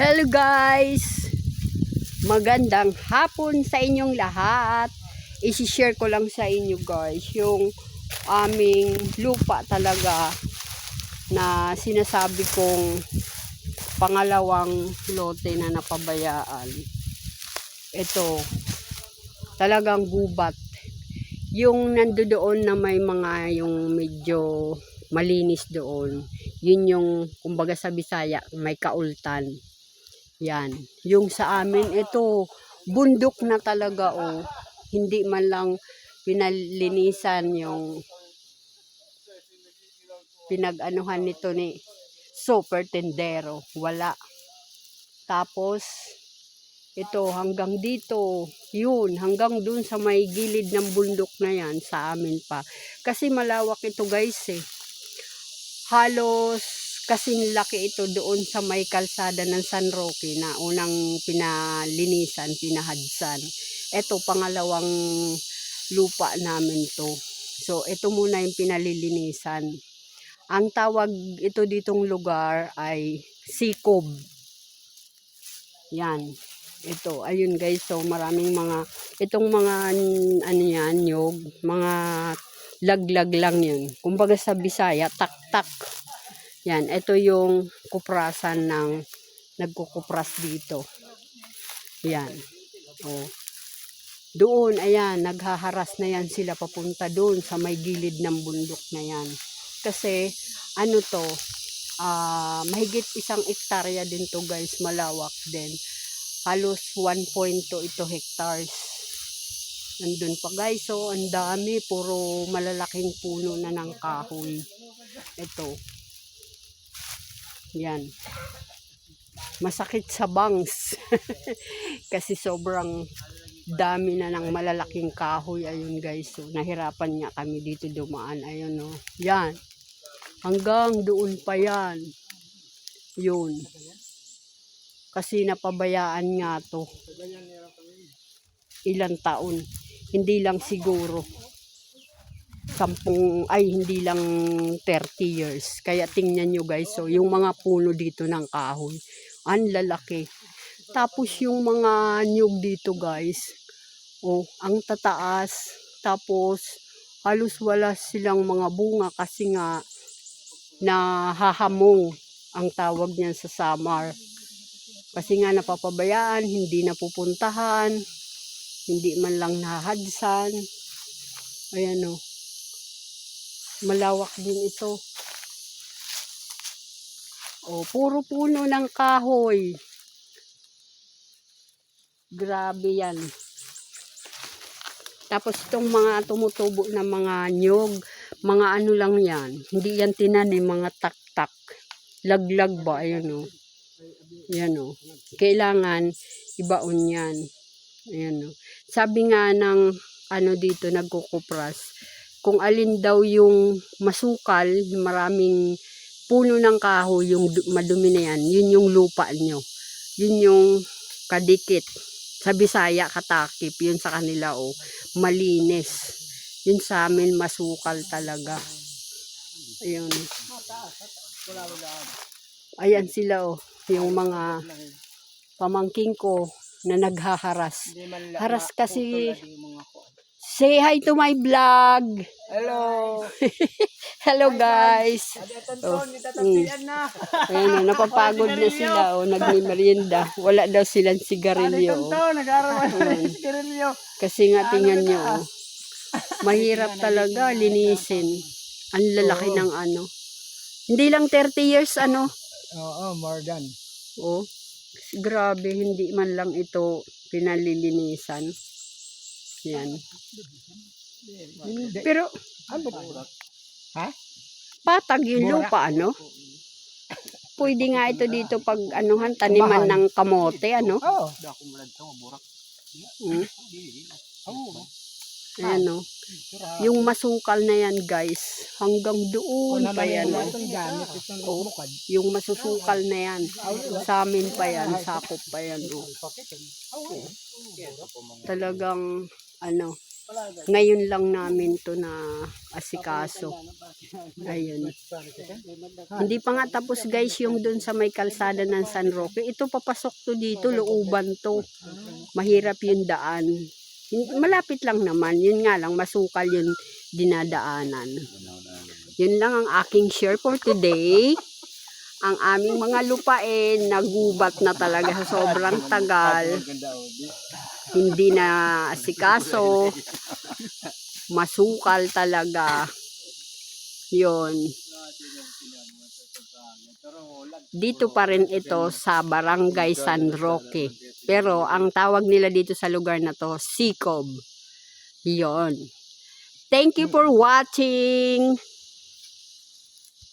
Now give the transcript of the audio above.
Hello guys! Magandang hapon sa inyong lahat. I-share ko lang sa inyo guys yung aming lupa talaga na sinasabi kong pangalawang lote na napabayaan. Ito, talagang gubat. Yung nandoon na may mga yung medyo malinis doon, yun yung kumbaga sa Bisaya, may kaultan. Yan. Yung sa amin, ito, bundok na talaga oh. Hindi man lang pinalinisan yung pinag-anuhan nito ni super tendero. Wala. Tapos, ito hanggang dito, yun, hanggang dun sa may gilid ng bundok na yan, sa amin pa. Kasi malawak ito guys eh. Halos kasing laki ito doon sa may kalsada ng San Roque na unang pinalinisan, pinahadsan. Ito, pangalawang lupa namin to. So, ito muna yung pinalilinisan. Ang tawag ito ditong lugar ay Sikob. Yan. Ito, ayun guys, so maraming mga, itong mga, ano yan, nyog, mga laglag lang yun. Kumbaga sa Bisaya, tak-tak. Yan, ito yung kuprasan ng nagkukupras dito. Yan. O. Doon, ayan, naghaharas na yan sila papunta doon sa may gilid ng bundok na yan. Kasi, ano to, ah mahigit isang ektarya din to guys, malawak din. Halos 1.2 ito hectares. Nandun pa guys, so ang dami, puro malalaking puno na ng kahoy. Ito. Yan. Masakit sa bangs. Kasi sobrang dami na ng malalaking kahoy. Ayun guys, so nahirapan nga kami dito dumaan. Ayun oh. Yan. Hanggang doon pa yan. Yun. Kasi napabayaan nga to. Ilang taon. Hindi lang siguro. Sampung, ay hindi lang 30 years. Kaya tingnan nyo guys, so yung mga puno dito ng kahoy, ang lalaki. Tapos yung mga nyug dito guys, oh, ang tataas. Tapos halos wala silang mga bunga kasi nga nahahamong ang tawag niyan sa summer. Kasi nga napapabayaan, hindi napupuntahan, hindi man lang nahadsan. Ayan o. Malawak din ito. O, puro puno ng kahoy. Grabe yan. Tapos itong mga tumutubo na mga nyog, mga ano lang yan. Hindi yan tinanim, mga tak-tak. Laglag ba? Ayan o. Yan o. Kailangan ibaon yan. Ayan o. Sabi nga ng ano dito nagkukupras, kung alin daw yung masukal, maraming puno ng kahoy, yung du- madumi na yan, yun yung lupa nyo. Yun yung kadikit. Sa Bisaya, katakip. Yun sa kanila, o malinis. Yun sa amin, masukal talaga. Ayun. Ayan sila, o. Yung mga pamangking ko na naghaharas. Haras kasi say hi to my vlog. Hello. Hello guys. Oh, mm. na. Ayan o, napapagod na sila o, nagmimerienda. Wala daw silang sigarilyo. o. Ito, nag-aaral ng sigarilyo. Kasi nga tingnan nyo, o. mahirap talaga linisin. Ang lalaki ng ano. Hindi lang 30 years ano. Oo, more than. O, grabe, hindi man lang ito pinalilinisan. Yan. Pero Ano ba? Ha? patag yung lupa, ano? Pwede nga ito dito pag anuhan, taniman ng kamote, ano? Oo. Mm. Oo. Ayan o. Yung masukal na yan, guys. Hanggang doon pa yan. Oh. bukad. Yung masusukal na yan. Sa amin pa yan. Sakop pa yan. Oh. Talagang, ano, Ngayon lang namin to na asikaso. Ayun. Hindi pa nga tapos guys yung dun sa may kalsada ng San Roque. Ito papasok to dito, looban to. Mahirap yung daan. Malapit lang naman. Yun nga lang, masukal yung dinadaanan. Yun lang ang aking share for today. Ang aming mga lupain, nagubat na talaga sa sobrang tagal. Hindi na asikaso. Masukal talaga. Yun. Dito pa rin ito sa Barangay San Roque. Pero ang tawag nila dito sa lugar na to, Sikob. Yon. Thank you for watching.